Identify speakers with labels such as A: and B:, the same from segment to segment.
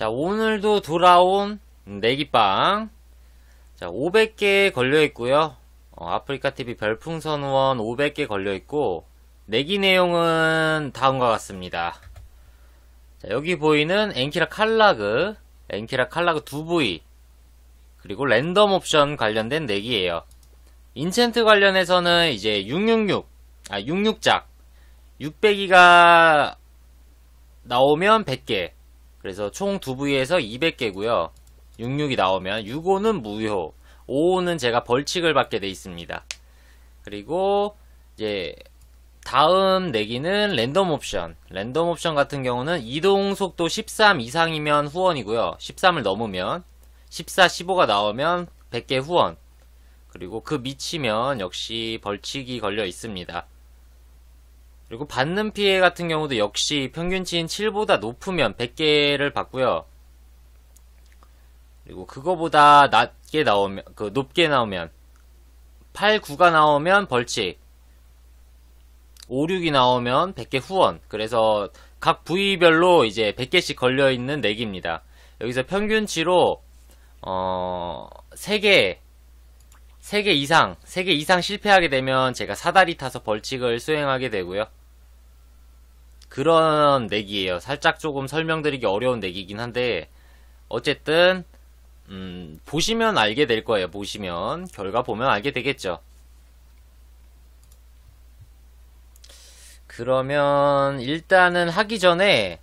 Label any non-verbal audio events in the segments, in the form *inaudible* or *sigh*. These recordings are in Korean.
A: 자, 오늘도 돌아온 내기빵. 자, 500개 걸려있고요 어, 아프리카TV 별풍선 후원 500개 걸려있고, 내기 내용은 다음과 같습니다. 자, 여기 보이는 엔키라 칼라그, 엔키라 칼라그 2부위, 그리고 랜덤 옵션 관련된 내기예요. 인챈트 관련해서는 이제 666, 아, 66작, 600기가 나오면 100개. 그래서 총 2부위에서 200개고요. 66이 나오면 65는 무효, 55는 제가 벌칙을 받게 돼 있습니다. 그리고 이제 다음 내기는 랜덤 옵션. 랜덤 옵션 같은 경우는 이동 속도 13 이상이면 후원이고요. 13을 넘으면 14, 15가 나오면 100개 후원. 그리고 그 미치면 역시 벌칙이 걸려 있습니다. 그리고 받는 피해 같은 경우도 역시 평균치인 7보다 높으면 100개를 받고요. 그리고 그거보다 낮게 나오면, 그 높게 나오면 8, 9가 나오면 벌칙. 5, 6이 나오면 100개 후원. 그래서 각 부위별로 이제 100개씩 걸려있는 내기입니다. 여기서 평균치로, 어, 3개, 3개 이상, 3개 이상 실패하게 되면 제가 사다리 타서 벌칙을 수행하게 되고요. 그런 내기예요. 살짝 조금 설명드리기 어려운 내기긴 한데, 어쨌든, 음, 보시면 알게 될 거예요. 보시면. 결과 보면 알게 되겠죠. 그러면 일단은 하기 전에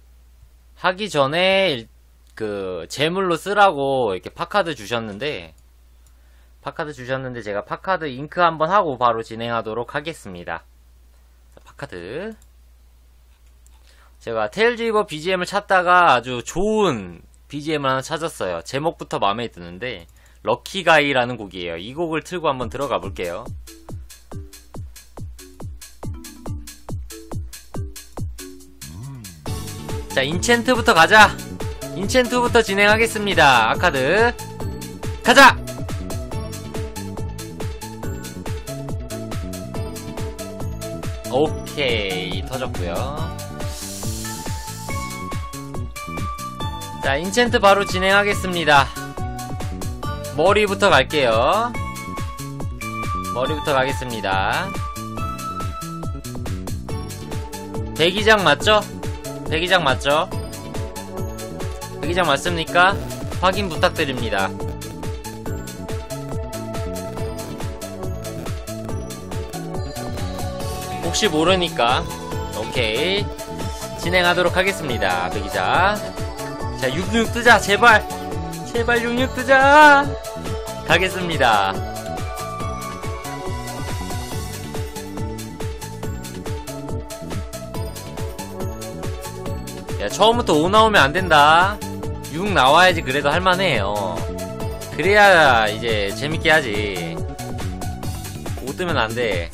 A: 하기 전에 일- 그 재물로 쓰라고 이렇게 팝카드 주셨는데 팝카드 주셨는데 제가 팝카드 잉크 한번 하고 바로 진행하도록 하겠습니다. 자, 팝카드 제가 테일즈이버 BGM을 찾다가 아주 좋은 BGM을 하나 찾았어요. 제목부터 마음에 드는데 럭키가이라는 곡이에요. 이 곡을 틀고 한번 들어가 볼게요. 자, 인챈트부터 가자. 인챈트부터 진행하겠습니다. 아카드. 가자! 오케이. 터졌고요 자, 인챈트 바로 진행하겠습니다. 머리부터 갈게요. 머리부터 가겠습니다. 대기장 맞죠? 대기장 맞죠? 대기장 맞습니까? 확인 부탁드립니다. 혹시 모르니까 오케이 진행하도록 하겠습니다. 대기자 자 66 뜨자 제발 제발 66 뜨자 가겠습니다. 야, 처음부터 5 나오면 안 된다. 6 나와야지 그래도 할만해요. 그래야 이제 재밌게 하지. 5 뜨면 안 돼.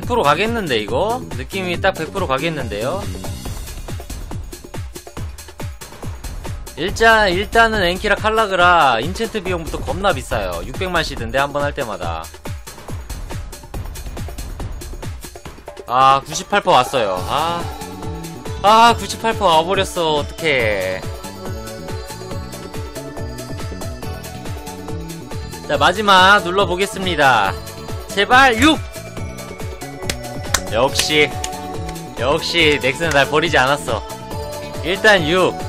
A: (100% 가겠는데 이거? 느낌이 딱 100% 가겠는데요? 일단 일단은 엔키라 칼라그라 인챈트 비용부터 겁나 비싸요. 600만 시든데 한 번 할 때마다. 아 98% 왔어요. 아, 아 98% 와버렸어. 어떡해. 자 마지막 눌러보겠습니다. 제발 6 역시 역시 넥슨은 날 버리지 않았어 일단 6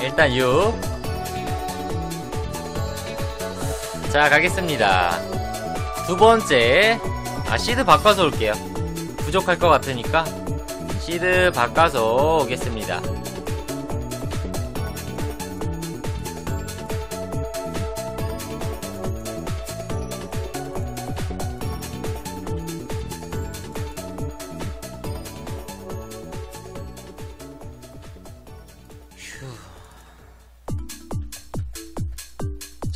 A: 일단 6. 자, 가겠습니다. 두 번째. 아, 시드 바꿔서 올게요. 부족할 것 같으니까. 시드 바꿔서 오겠습니다.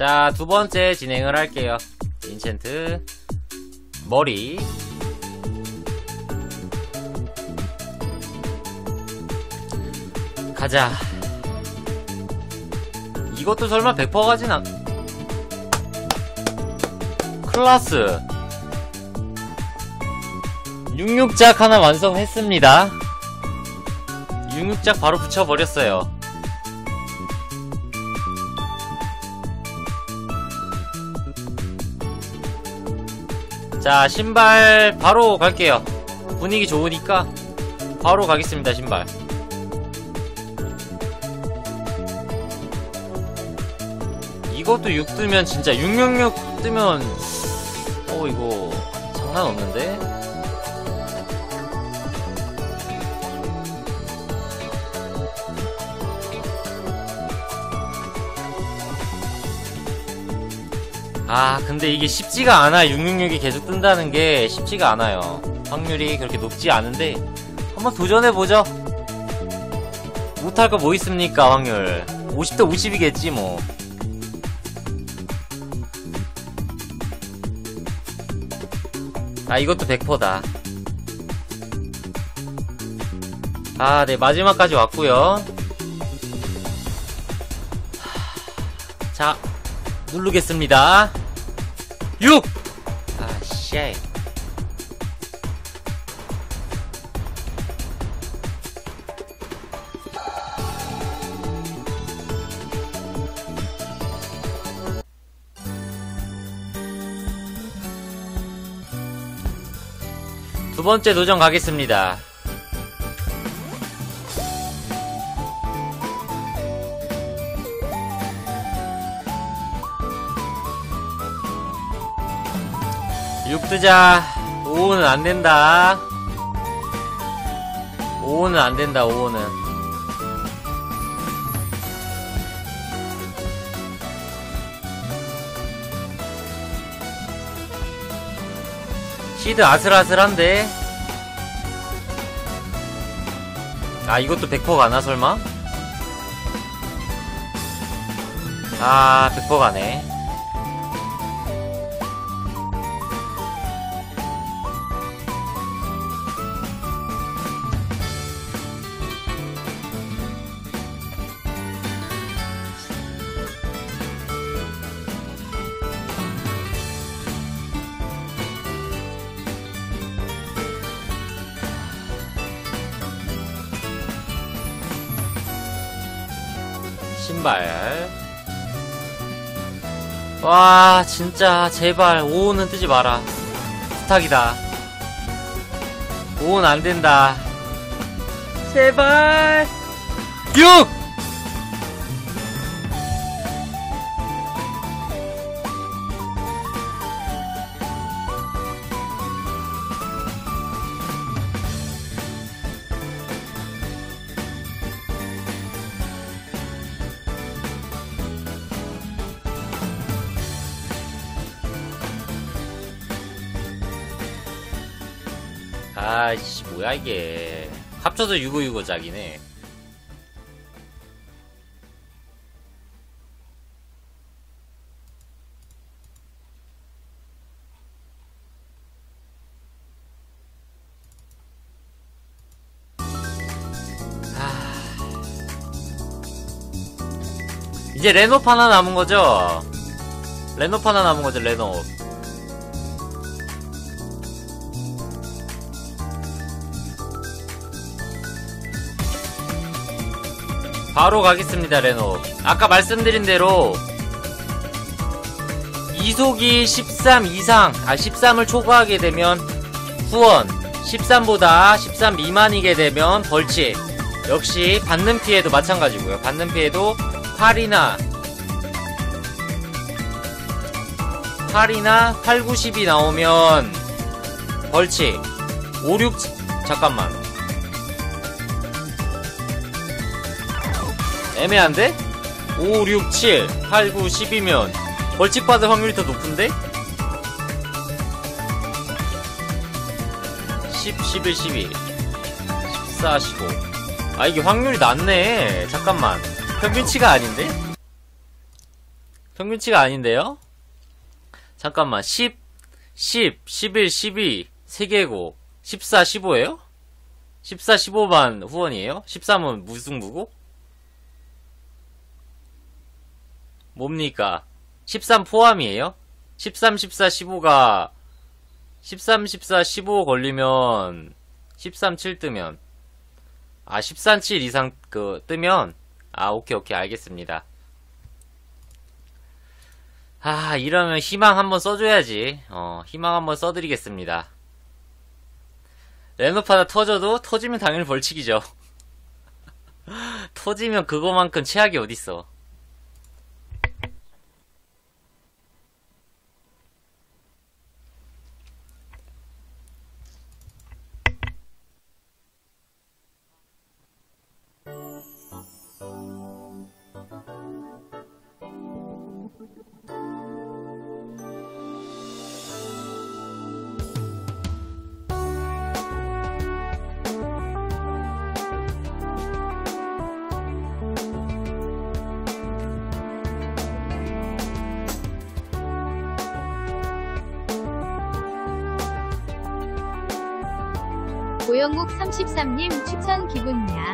A: 자, 두 번째 진행을 할게요. 인챈트. 머리. 가자. 이것도 설마 100% 가진 않... 클라스. 66작 하나 완성했습니다. 66작 바로 붙여버렸어요. 자, 신발 바로 갈게요. 분위기 좋으니까 바로 가겠습니다, 신발. 이것도 6 뜨면 진짜 666 뜨면 어 이거 장난 없는데? 아 근데 이게 쉽지가 않아. 666이 계속 뜬다는 게 쉽지가 않아요. 확률이 그렇게 높지 않은데 한번 도전해보죠. 못할 거 뭐 있습니까 확률? 50대 50이겠지 뭐. 아 이것도 100%다. 아 네 마지막까지 왔구요. 자 누르겠습니다 6! 아 쉣. 두 번째 도전 가겠습니다. 육 뜨자. 5호는 안 된다. 5호는 안 된다, 5호는. 시드 아슬아슬한데? 아, 이것도 100% 가나, 설마? 아, 100% 가네. 신발. 와, 진짜, 제발, 5호는 뜨지 마라. 부탁이다. 5호는 안 된다. 제발! 6! 아이씨, 뭐야, 이게. 합쳐서 6565 짝이네. 아. 이제 레노프 하나 남은 거죠? 레노프 하나 남은 거죠, 레노 바로 가겠습니다, 레노. 아까 말씀드린 대로 이속이 13 이상, 아 13을 초과하게 되면 후원, 13보다 13 미만이게 되면 벌칙. 역시 받는 피해도 마찬가지고요. 받는 피해도 8이나 8이나 8, 9, 10이 나오면 벌칙. 5, 6 잠깐만. 애매한데? 5, 6, 7, 8, 9, 10이면 벌칙 받을 확률이 더 높은데? 10, 11, 12, 14, 15. 아, 이게 확률이 낮네. 잠깐만. 평균치가 아닌데? 평균치가 아닌데요? 잠깐만. 10, 10, 11, 12, 3개고. 14, 15에요? 14, 15만 후원이에요? 13은 무승부고? 뭡니까? 13 포함이에요? 13, 14, 15가 13, 14, 15 걸리면 13, 7 뜨면 아 13, 7 이상 그 뜨면 아 오케이 오케이 알겠습니다. 아 이러면 희망 한번 써줘야지. 어 희망 한번 써드리겠습니다. 레노파다 터져도 터지면 당연히 벌칙이죠. *laughs* 터지면 그거만큼 최악이 어딨어.
B: 고영국 33님 추천 기분냐?